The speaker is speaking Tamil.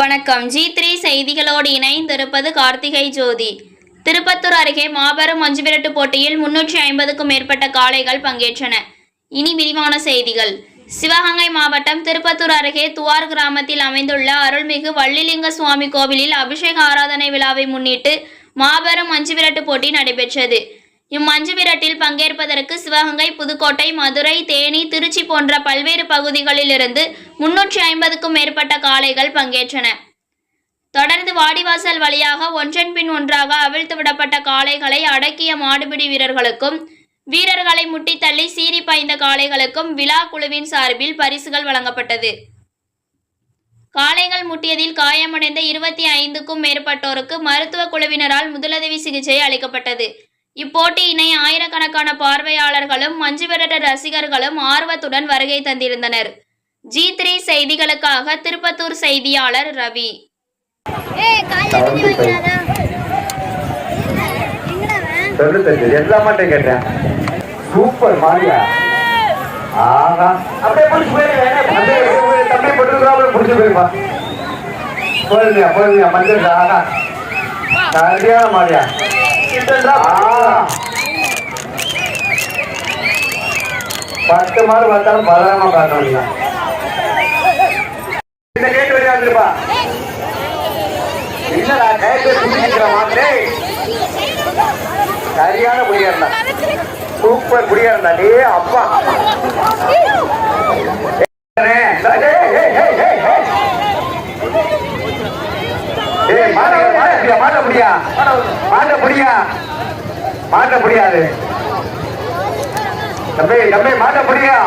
வணக்கம். ஜி த்ரீ செய்திகளோடு இணைந்திருப்பது கார்த்திகை ஜோதி. திருப்பத்தூர் அருகே மாபெரும் மஞ்சுவிரட்டு போட்டியில் முன்னூற்றி ஐம்பதுக்கும் மேற்பட்ட காளைகள் பங்கேற்றன. இனி விரிவான செய்திகள். சிவகங்கை மாவட்டம் திருப்பத்தூர் அருகே துவார் கிராமத்தில் அமைந்துள்ள அருள்மிகு வள்ளிலிங்க சுவாமி கோவிலில் அபிஷேக ஆராதனை விழாவை முன்னிட்டு மாபெரும் மஞ்சுவிரட்டு போட்டி நடைபெற்றது. இம்மஞ்சு விரட்டில் பங்கேற்பதற்கு சிவகங்கை புதுக்கோட்டை மதுரை தேனி திருச்சி போன்ற பல்வேறு பகுதிகளிலிருந்து முன்னூற்றி ஐம்பதுக்கும் மேற்பட்ட காளைகள் பங்கேற்றன. தொடர்ந்து வாடிவாசல் வழியாக ஒன்றன் பின் ஒன்றாக அவிழ்த்து விடப்பட்ட காளைகளை அடக்கிய மாடுபிடி வீரர்களுக்கும் வீரர்களை முட்டி தள்ளி சீறி பாய்ந்த காளைகளுக்கும் விழா குழுவின் சார்பில் பரிசுகள் வழங்கப்பட்டது. காளைகள் முட்டியதில் காயமடைந்த இருபத்தி ஐந்துக்கும் மேற்பட்டோருக்கு மருத்துவ குழுவினரால் முதலுதவி சிகிச்சை அளிக்கப்பட்டது. இப்போட்டியினை ஆயிரக்கணக்கான பார்வையாளர்களும் மஞ்சு விரட்ட ரசிகர்களும் ஆர்வத்துடன் வருகை தந்திருந்தனர். ஜி த்ரீ செய்திகளுக்காக திருப்பத்தூர் செய்தியாளர் ரவி. சூப்பர் மாரியா? ஆஹா. அப்படியே பிடிச்சி போயிருங்க அப்படியே தம்பி போட்டுருக்காங்க பிடிச்சி போயிருப்பா. போயிருங்க போயிருங்க மஞ்சள் ஆஹா. சரியான மாரியா. பத்து மாடு பார்த்தாலும் பதறமா பார்க்கணும் இந்த கேட்டு வழியா வந்துருப்பா இல்லடா மாதிரி சரியான குடியா சூப்பர் குடியா இருந்தா. டே அப்பா. முடியா மாட்ட முடியா மாட்ட முடியா மாட்ட முடியாது தம்பி தம்பி மாட்ட முடியா